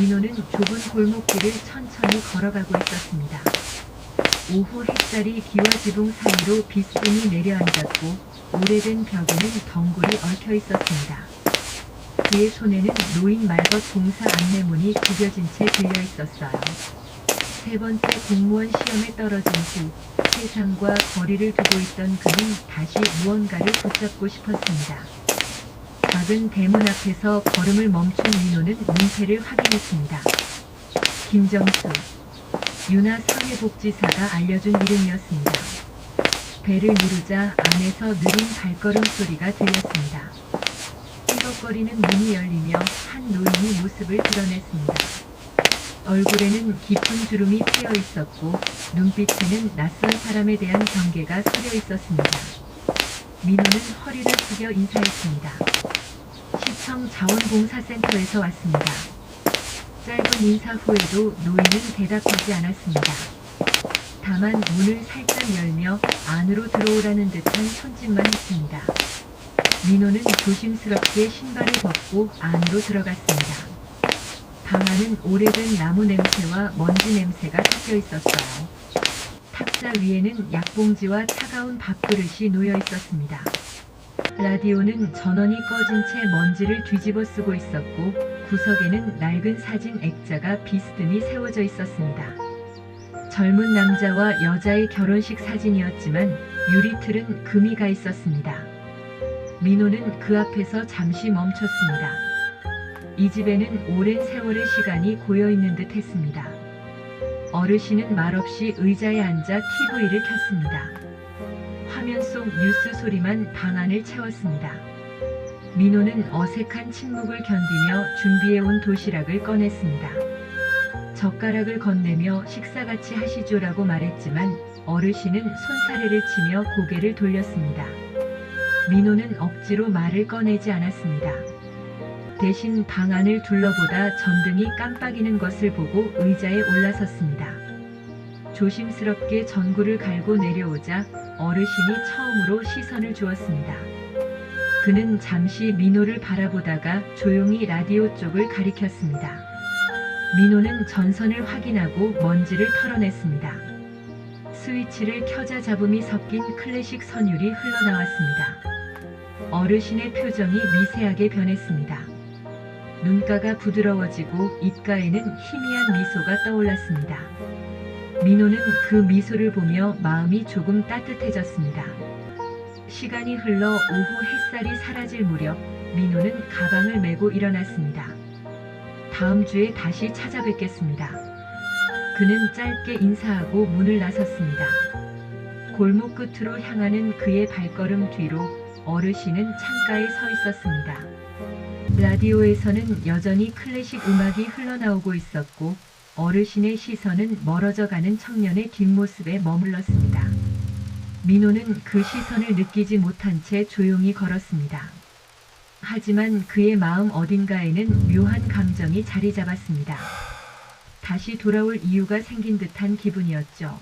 민호는 좁은 골목길을 천천히 걸어가고 있었습니다. 오후 햇살이 기와 지붕 사이로 비스듬히 내려앉았고 오래된 벽에는 덩굴이 얽혀 있었습니다. 그의 손에는 노인 말벗 봉사 안내문이 구겨진 채 들려 있었어요. 세 번째 공무원 시험에 떨어진 후 세상과 거리를 두고 있던 그는 다시 무언가를 붙잡고 싶었습니다. 작은 대문 앞에서 걸음을 멈춘 민호는 문패를 확인했습니다. 김정수, 윤아 사회복지사가 알려준 이름이었습니다. 배를 누르자 안에서 느린 발걸음 소리가 들렸습니다. 삐걱거리는 문이 열리며 한 노인이 모습을 드러냈습니다. 얼굴에는 깊은 주름이 트여 있었고 눈빛에는 낯선 사람에 대한 경계가 서려 있었습니다. 민호는 허리를 숙여 인사했습니다. 시청 자원봉사센터에서 왔습니다. 짧은 인사 후에도 노인은 대답하지 않았습니다. 다만 문을 살짝 열며 안으로 들어오라는 듯한 손짓만 했습니다. 민호는 조심스럽게 신발을 벗고 안으로 들어갔습니다. 방 안은 오래된 나무 냄새와 먼지 냄새가 섞여 있었어요. 탁자 위에는 약봉지와 차가운 밥그릇이 놓여 있었습니다. 라디오는 전원이 꺼진 채 먼지를 뒤집어 쓰고 있었고 구석에는 낡은 사진 액자가 비스듬히 세워져 있었습니다. 젊은 남자와 여자의 결혼식 사진이었지만 유리틀은 금이 가 있었습니다. 민호는 그 앞에서 잠시 멈췄습니다. 이 집에는 오랜 세월의 시간이 고여 있는 듯 했습니다. 어르신은 말없이 의자에 앉아 TV를 켰습니다. 화면 속 뉴스 소리만 방 안을 채웠습니다. 민호는 어색한 침묵을 견디며 준비해온 도시락을 꺼냈습니다. 젓가락을 건네며 식사같이 하시죠라고 말했지만 어르신은 손사래를 치며 고개를 돌렸습니다. 민호는 억지로 말을 꺼내지 않았습니다. 대신 방 안을 둘러보다 전등이 깜빡이는 것을 보고 의자에 올라섰습니다. 조심스럽게 전구를 갈고 내려오자 어르신이 처음으로 시선을 주었습니다. 그는 잠시 민호를 바라보다가 조용히 라디오 쪽을 가리켰습니다. 민호는 전선을 확인하고 먼지를 털어냈습니다. 스위치를 켜자 잡음이 섞인 클래식 선율이 흘러나왔습니다. 어르신의 표정이 미세하게 변했습니다. 눈가가 부드러워지고 입가에는 희미한 미소가 떠올랐습니다. 민호는 그 미소를 보며 마음이 조금 따뜻해졌습니다. 시간이 흘러 오후 햇살이 사라질 무렵 민호는 가방을 메고 일어났습니다. 다음 주에 다시 찾아뵙겠습니다. 그는 짧게 인사하고 문을 나섰습니다. 골목 끝으로 향하는 그의 발걸음 뒤로 어르신은 창가에 서 있었습니다. 라디오에서는 여전히 클래식 음악이 흘러나오고 있었고 어르신의 시선은 멀어져 가는 청년의 뒷모습에 머물렀습니다. 민호는 그 시선을 느끼지 못한 채 조용히 걸었습니다. 하지만 그의 마음 어딘가에는 묘한 감정이 자리 잡았습니다. 다시 돌아올 이유가 생긴 듯한 기분이었죠.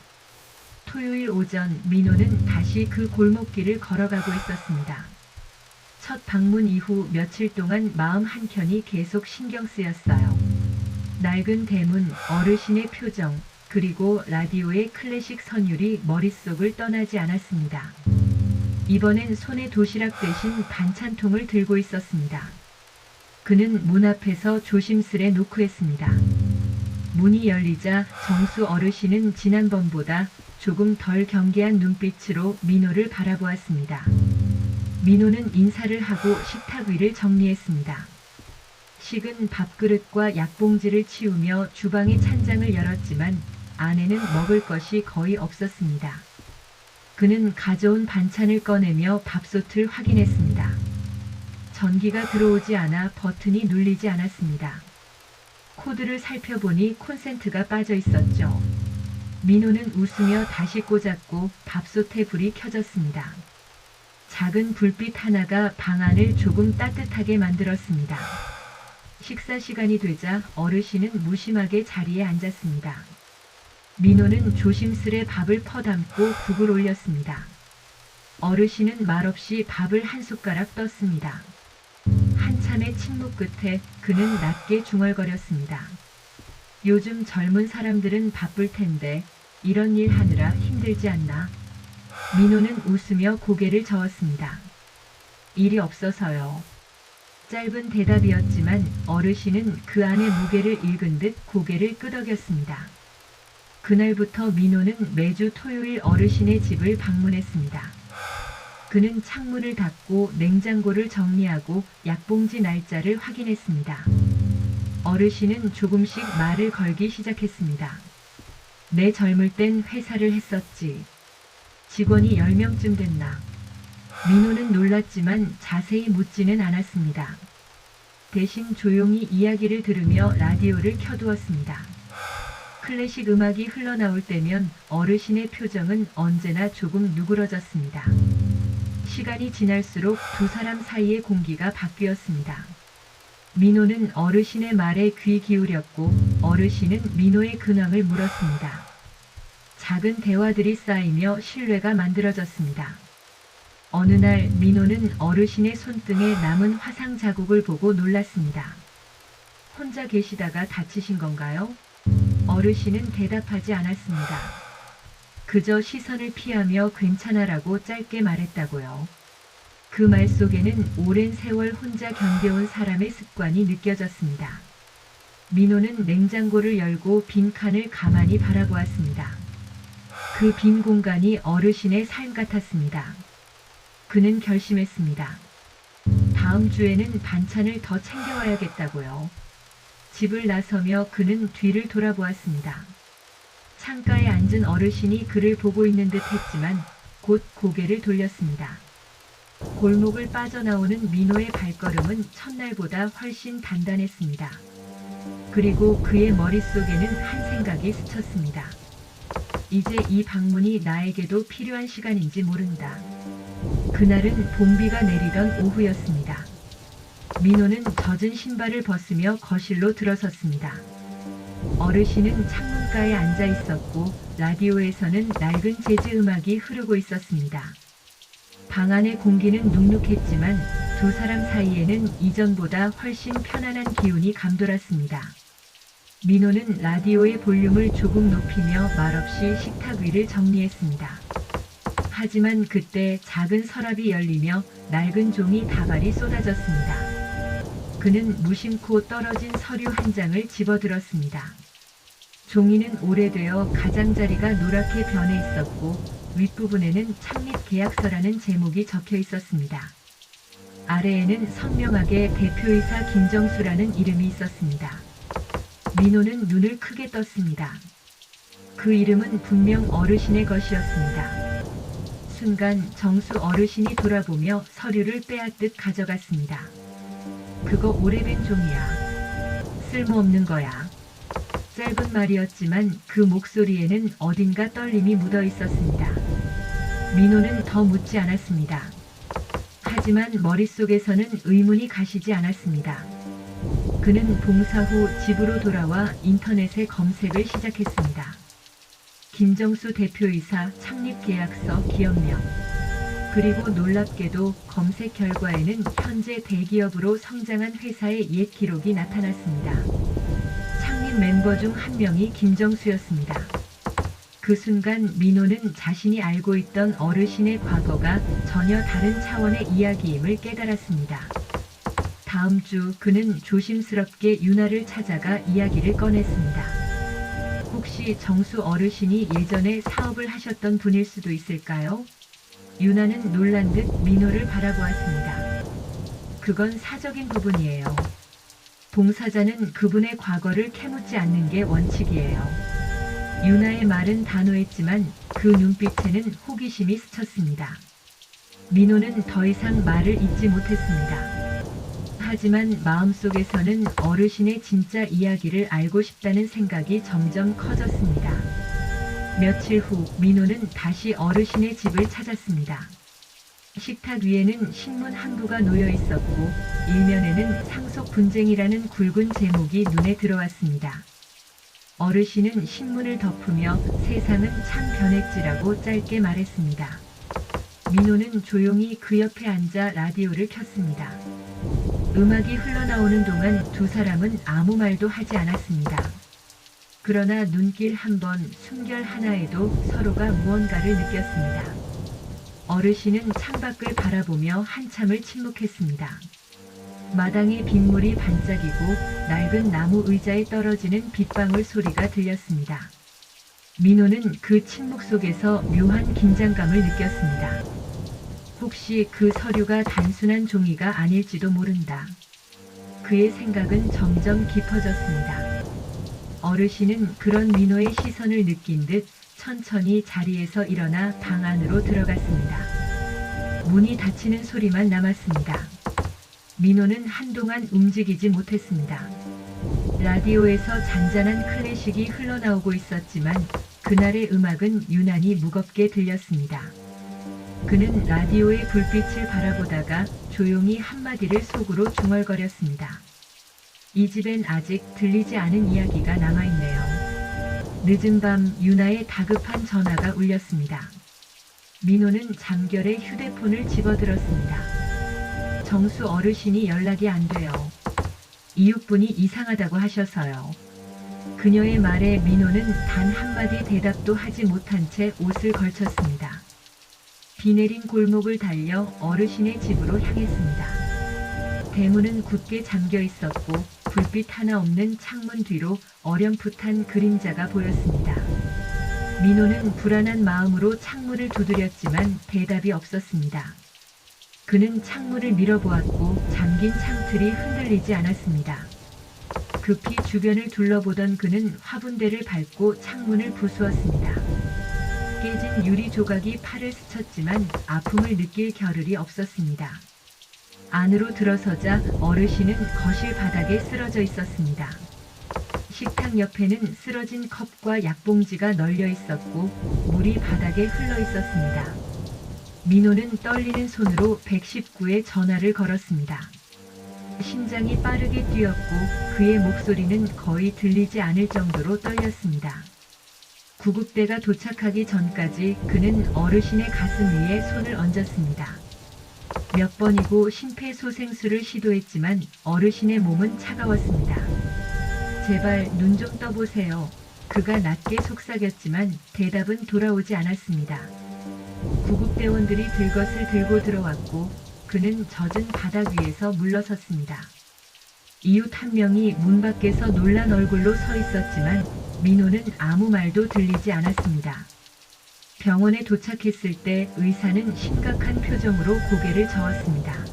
토요일 오전 민호는 다시 그 골목길을 걸어가고 있었습니다. 첫 방문 이후 며칠 동안 마음 한켠이 계속 신경 쓰였어요. 낡은 대문, 어르신의 표정, 그리고 라디오의 클래식 선율이 머릿속을 떠나지 않았습니다. 이번엔 손에 도시락 대신 반찬통을 들고 있었습니다. 그는 문 앞에서 조심스레 노크했습니다. 문이 열리자 정수 어르신은 지난번보다 조금 덜 경계한 눈빛으로 민호를 바라보았습니다. 민호는 인사를 하고 식탁 위를 정리했습니다. 식은 밥그릇과 약봉지를 치우며 주방의 찬장을 열었지만 안에는 먹을 것이 거의 없었습니다. 그는 가져온 반찬을 꺼내며 밥솥을 확인했습니다. 전기가 들어오지 않아 버튼이 눌리지 않았습니다. 코드를 살펴보니 콘센트가 빠져 있었죠. 민호는 웃으며 다시 꽂았고 밥솥에 불이 켜졌습니다. 작은 불빛 하나가 방 안을 조금 따뜻하게 만들었습니다. 식사 시간이 되자 어르신은 무심하게 자리에 앉았습니다. 민호는 조심스레 밥을 퍼담고 국을 올렸습니다. 어르신은 말없이 밥을 한 숟가락 떴습니다. 한참의 침묵 끝에 그는 낮게 중얼거렸습니다. 요즘 젊은 사람들은 바쁠 텐데 이런 일 하느라 힘들지 않나? 민호는 웃으며 고개를 저었습니다. 일이 없어서요. 짧은 대답이었지만 어르신은 그 안의 무게를 읽은 듯 고개를 끄덕였습니다. 그날부터 민호는 매주 토요일 어르신의 집을 방문했습니다. 그는 창문을 닫고 냉장고를 정리하고 약봉지 날짜를 확인했습니다. 어르신은 조금씩 말을 걸기 시작했습니다. 내 젊을 땐 회사를 했었지. 직원이 10명쯤 됐나. 민호는 놀랐지만 자세히 묻지는 않았습니다. 대신 조용히 이야기를 들으며 라디오를 켜두었습니다. 클래식 음악이 흘러나올 때면 어르신의 표정은 언제나 조금 누그러졌습니다. 시간이 지날수록 두 사람 사이의 공기가 바뀌었습니다. 민호는 어르신의 말에 귀 기울였고 어르신은 민호의 근황을 물었습니다. 작은 대화들이 쌓이며 신뢰가 만들어졌습니다. 어느 날 민호는 어르신의 손등에 남은 화상 자국을 보고 놀랐습니다. 혼자 계시다가 다치신 건가요? 어르신은 대답하지 않았습니다. 그저 시선을 피하며 괜찮아라고 짧게 말했다고요. 그 말 속에는 오랜 세월 혼자 견뎌온 사람의 습관이 느껴졌습니다. 민호는 냉장고를 열고 빈 칸을 가만히 바라보았습니다. 그 빈 공간이 어르신의 삶 같았습니다. 그는 결심했습니다. 다음 주에는 반찬을 더 챙겨와야겠다고요. 집을 나서며 그는 뒤를 돌아보았습니다. 창가에 앉은 어르신이 그를 보고 있는 듯 했지만 곧 고개를 돌렸습니다. 골목을 빠져나오는 민호의 발걸음은 첫날보다 훨씬 단단했습니다. 그리고 그의 머릿속에는 한 생각이 스쳤습니다. 이제 이 방문이 나에게도 필요한 시간인지 모른다. 그날은 봄비가 내리던 오후였습니다. 민호는 젖은 신발을 벗으며 거실로 들어섰습니다. 어르신은 창문가에 앉아 있었고 라디오에서는 낡은 재즈 음악이 흐르고 있었습니다. 방 안의 공기는 눅눅했지만 두 사람 사이에는 이전보다 훨씬 편안한 기운이 감돌았습니다. 민호는 라디오의 볼륨을 조금 높이며 말없이 식탁 위를 정리했습니다. 하지만 그때 작은 서랍이 열리며 낡은 종이 다발이 쏟아졌습니다. 그는 무심코 떨어진 서류 한 장을 집어들었습니다. 종이는 오래되어 가장자리가 노랗게 변해 있었고 윗부분에는 창립 계약서라는 제목이 적혀 있었습니다. 아래에는 선명하게 대표이사 김정수라는 이름이 있었습니다. 민호는 눈을 크게 떴습니다. 그 이름은 분명 어르신의 것이었습니다. 순간 정수 어르신이 돌아보며 서류를 빼앗듯 가져갔습니다. 그거 오래된 종이야. 쓸모없는 거야. 짧은 말이었지만 그 목소리에는 어딘가 떨림이 묻어 있었습니다. 민호는 더 묻지 않았습니다. 하지만 머릿속에서는 의문이 가시지 않았습니다. 그는 봉사 후 집으로 돌아와 인터넷에 검색을 시작했습니다. 김정수 대표이사 창립계약서 기업명. 그리고 놀랍게도 검색 결과에는 현재 대기업으로 성장한 회사의 옛 기록이 나타났습니다. 창립 멤버 중 한 명이 김정수였습니다. 그 순간 민호는 자신이 알고 있던 어르신의 과거가 전혀 다른 차원의 이야기임을 깨달았습니다. 다음 주 그는 조심스럽게 유나를 찾아가 이야기를 꺼냈습니다. 혹시 정수 어르신이 예전에 사업을 하셨던 분일 수도 있을까요? 유나는 놀란 듯 민호를 바라보았습니다. 그건 사적인 부분이에요. 봉사자는 그분의 과거를 캐묻지 않는 게 원칙이에요. 유나의 말은 단호했지만 그 눈빛에는 호기심이 스쳤습니다. 민호는 더 이상 말을 잇지 못했습니다. 하지만 마음속에서는 어르신의 진짜 이야기를 알고 싶다는 생각이 점점 커졌습니다. 며칠 후 민호는 다시 어르신의 집을 찾았습니다. 식탁 위에는 신문 한 부가 놓여 있었고 일면에는 상속 분쟁이라는 굵은 제목이 눈에 들어왔습니다. 어르신은 신문을 덮으며 세상은 참 변했지라고 짧게 말했습니다. 민호는 조용히 그 옆에 앉아 라디오를 켰습니다. 음악이 흘러나오는 동안 두 사람은 아무 말도 하지 않았습니다. 그러나 눈길 한 번, 숨결 하나에도 서로가 무언가를 느꼈습니다. 어르신은 창밖을 바라보며 한참을 침묵했습니다. 마당에 빗물이 반짝이고 낡은 나무 의자에 떨어지는 빗방울 소리가 들렸습니다. 민호는 그 침묵 속에서 묘한 긴장감을 느꼈습니다. 혹시 그 서류가 단순한 종이가 아닐지도 모른다. 그의 생각은 점점 깊어졌습니다. 어르신은 그런 민호의 시선을 느낀 듯 천천히 자리에서 일어나 방 안으로 들어갔습니다. 문이 닫히는 소리만 남았습니다. 민호는 한동안 움직이지 못했습니다. 라디오에서 잔잔한 클래식이 흘러나오고 있었지만 그날의 음악은 유난히 무겁게 들렸습니다. 그는 라디오의 불빛을 바라보다가 조용히 한마디를 속으로 중얼거렸습니다. 이 집엔 아직 들리지 않은 이야기가 남아있네요. 늦은 밤 유나의 다급한 전화가 울렸습니다. 민호는 잠결에 휴대폰을 집어들었습니다. 정수 어르신이 연락이 안 돼요. 이웃분이 이상하다고 하셔서요. 그녀의 말에 민호는 단 한마디 대답도 하지 못한 채 옷을 걸쳤습니다. 비 내린 골목을 달려 어르신의 집으로 향했습니다. 대문은 굳게 잠겨 있었고 불빛 하나 없는 창문 뒤로 어렴풋한 그림자가 보였습니다. 민호는 불안한 마음으로 창문을 두드렸지만 대답이 없었습니다. 그는 창문을 밀어보았고 잠긴 창틀이 흔들리지 않았습니다. 급히 주변을 둘러보던 그는 화분대를 밟고 창문을 부수었습니다. 깨진 유리 조각이 팔을 스쳤지만 아픔을 느낄 겨를이 없었습니다. 안으로 들어서자 어르신은 거실 바닥에 쓰러져 있었습니다. 식탁 옆에는 쓰러진 컵과 약봉지가 널려 있었고 물이 바닥에 흘러 있었습니다. 민호는 떨리는 손으로 119에 전화를 걸었습니다. 심장이 빠르게 뛰었고 그의 목소리는 거의 들리지 않을 정도로 떨렸습니다. 구급대가 도착하기 전까지 그는 어르신의 가슴 위에 손을 얹었습니다. 몇 번이고 심폐소생술을 시도했지만 어르신의 몸은 차가웠습니다. 제발 눈 좀 떠보세요. 그가 낮게 속삭였지만 대답은 돌아오지 않았습니다. 구급대원들이 들것을 들고 들어왔고 그는 젖은 바닥 위에서 물러섰습니다. 이웃 한 명이 문 밖에서 놀란 얼굴로 서 있었지만 민호는 아무 말도 들리지 않았습니다. 병원에 도착했을 때 의사는 심각한 표정으로 고개를 저었습니다.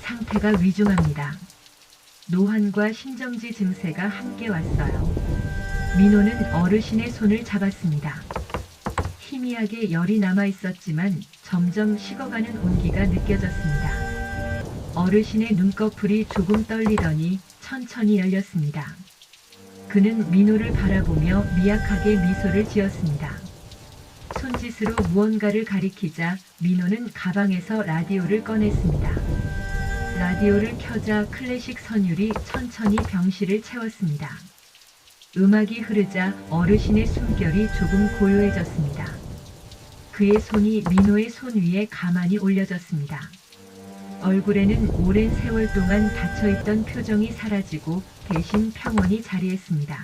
상태가 위중합니다. 노환과 심정지 증세가 함께 왔어요. 민호는 어르신의 손을 잡았습니다. 희미하게 열이 남아 있었지만 점점 식어가는 온기가 느껴졌습니다. 어르신의 눈꺼풀이 조금 떨리더니 천천히 열렸습니다. 그는 민호를 바라보며 미약하게 미소를 지었습니다. 손짓으로 무언가를 가리키자 민호는 가방에서 라디오를 꺼냈습니다. 라디오를 켜자 클래식 선율이 천천히 병실을 채웠습니다. 음악이 흐르자 어르신의 숨결이 조금 고요해졌습니다. 그의 손이 민호의 손 위에 가만히 올려졌습니다. 얼굴에는 오랜 세월 동안 닫혀있던 표정이 사라지고 대신 평온이 자리했습니다.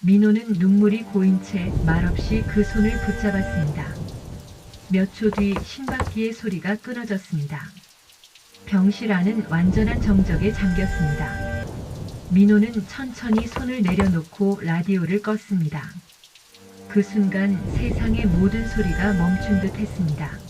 민호는 눈물이 고인 채 말없이 그 손을 붙잡았습니다. 몇 초 뒤 심박기의 소리가 끊어졌습니다. 병실 안은 완전한 정적에 잠겼습니다. 민호는 천천히 손을 내려놓고 라디오를 껐습니다. 그 순간 세상의 모든 소리가 멈춘 듯 했습니다.